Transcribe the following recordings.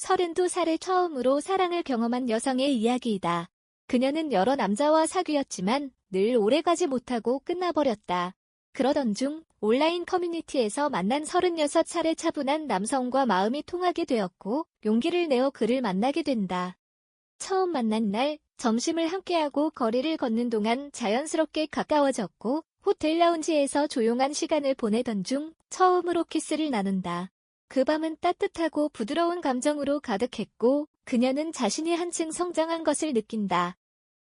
32살에 처음으로 사랑을 경험한 여성의 이야기이다. 그녀는 여러 남자와 사귀었지만 늘 오래가지 못하고 끝나버렸다. 그러던 중 온라인 커뮤니티에서 만난 36살의 차분한 남성과 마음이 통하게 되었고 용기를 내어 그를 만나게 된다. 처음 만난 날 점심을 함께하고 거리를 걷는 동안 자연스럽게 가까워졌고 호텔 라운지에서 조용한 시간을 보내던 중 처음으로 키스를 나눈다. 그 밤은 따뜻하고 부드러운 감정으로 가득했고 그녀는 자신이 한층 성장한 것을 느낀다.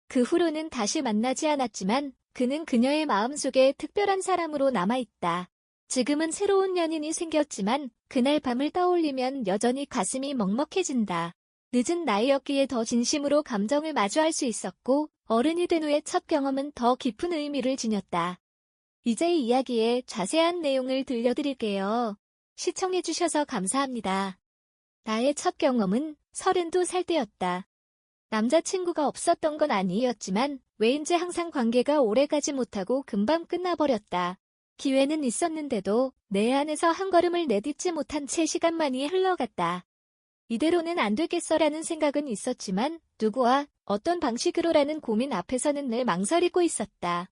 그 후로는 다시 만나지 않았지만 그는 그녀의 마음속에 특별한 사람으로 남아있다. 지금은 새로운 연인이 생겼지만 그날 밤을 떠올리면 여전히 가슴이 먹먹해진다. 늦은 나이였기에 더 진심으로 감정을 마주할 수 있었고 어른이 된 후의 첫 경험은 더 깊은 의미를 지녔다. 이제 이야기의 자세한 내용을 들려드릴게요. 시청해주셔서 감사합니다. 나의 첫 경험은 32살 때였다. 남자친구가 없었던 건 아니었지만 왜인지 항상 관계가 오래가지 못하고 금방 끝나버렸다. 기회는 있었는데도 내 안에서 한 걸음을 내딛지 못한 채 시간만이 흘러갔다. 이대로는 안 되겠어라는 생각은 있었지만 누구와 어떤 방식으로라는 고민 앞에서는 늘 망설이고 있었다.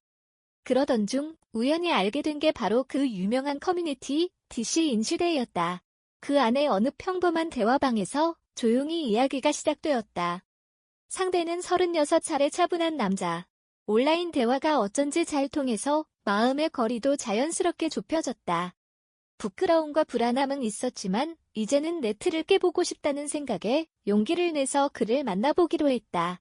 그러던 중 우연히 알게 된 게 바로 그 유명한 커뮤니티 DC 인시대였다. 그 안에 어느 평범한 대화방에서 조용히 이야기가 시작되었다. 상대는 36살의 차분한 남자. 온라인 대화가 어쩐지 잘 통해서 마음의 거리도 자연스럽게 좁혀졌다. 부끄러움과 불안함은 있었지만 이제는 네트를 깨보고 싶다는 생각에 용기를 내서 그를 만나보기로 했다.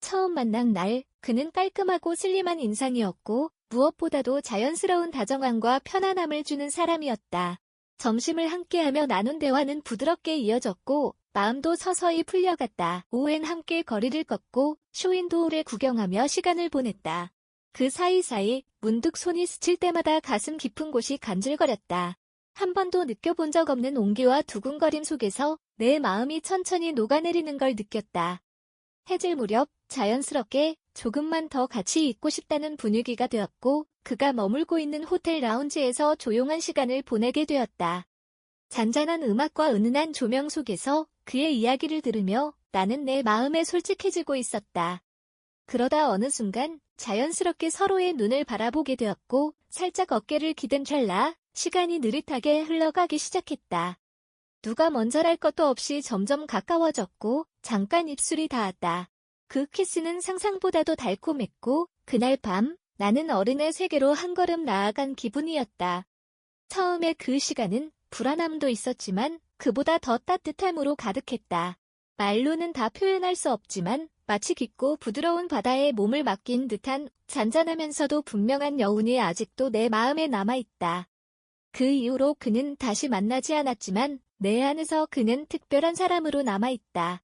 처음 만난 날 그는 깔끔하고 슬림한 인상이었고 무엇보다도 자연스러운 다정함과 편안함을 주는 사람이었다. 점심을 함께하며 나눈 대화는 부드럽게 이어졌고 마음도 서서히 풀려갔다. 오후엔 함께 거리를 걷고 쇼윈도우를 구경하며 시간을 보냈다. 그 사이사이 문득 손이 스칠 때마다 가슴 깊은 곳이 간질거렸다. 한 번도 느껴본 적 없는 온기와 두근거림 속에서 내 마음이 천천히 녹아내리는 걸 느꼈다. 해질 무렵 자연스럽게 조금만 더 같이 있고 싶다는 분위기가 되었고 그가 머물고 있는 호텔 라운지에서 조용한 시간을 보내게 되었다. 잔잔한 음악과 은은한 조명 속에서 그의 이야기를 들으며 나는 내 마음에 솔직해지고 있었다. 그러다 어느 순간 자연스럽게 서로의 눈을 바라보게 되었고 살짝 어깨를 기댄 찰나 시간이 느릿하게 흘러가기 시작했다. 누가 먼저랄 것도 없이 점점 가까워졌고 잠깐 입술이 닿았다. 그 키스는 상상보다도 달콤했고 그날 밤 나는 어른의 세계로 한 걸음 나아간 기분이었다. 처음에 그 시간은 불안함도 있었지만 그보다 더 따뜻함으로 가득했다. 말로는 다 표현할 수 없지만 마치 깊고 부드러운 바다에 몸을 맡긴 듯한 잔잔하면서도 분명한 여운이 아직도 내 마음에 남아있다. 그 이후로 그는 다시 만나지 않았지만 내 안에서 그는 특별한 사람으로 남아있다.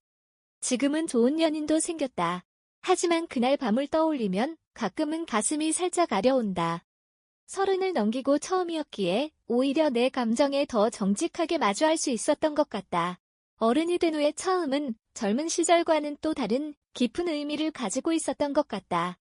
지금은 좋은 연인도 생겼다. 하지만 그날 밤을 떠올리면 가끔은 가슴이 살짝 아려온다. 서른을 넘기고 처음이었기에 오히려 내 감정에 더 정직하게 마주할 수 있었던 것 같다. 어른이 된 후의 처음은 젊은 시절과는 또 다른 깊은 의미를 가지고 있었던 것 같다.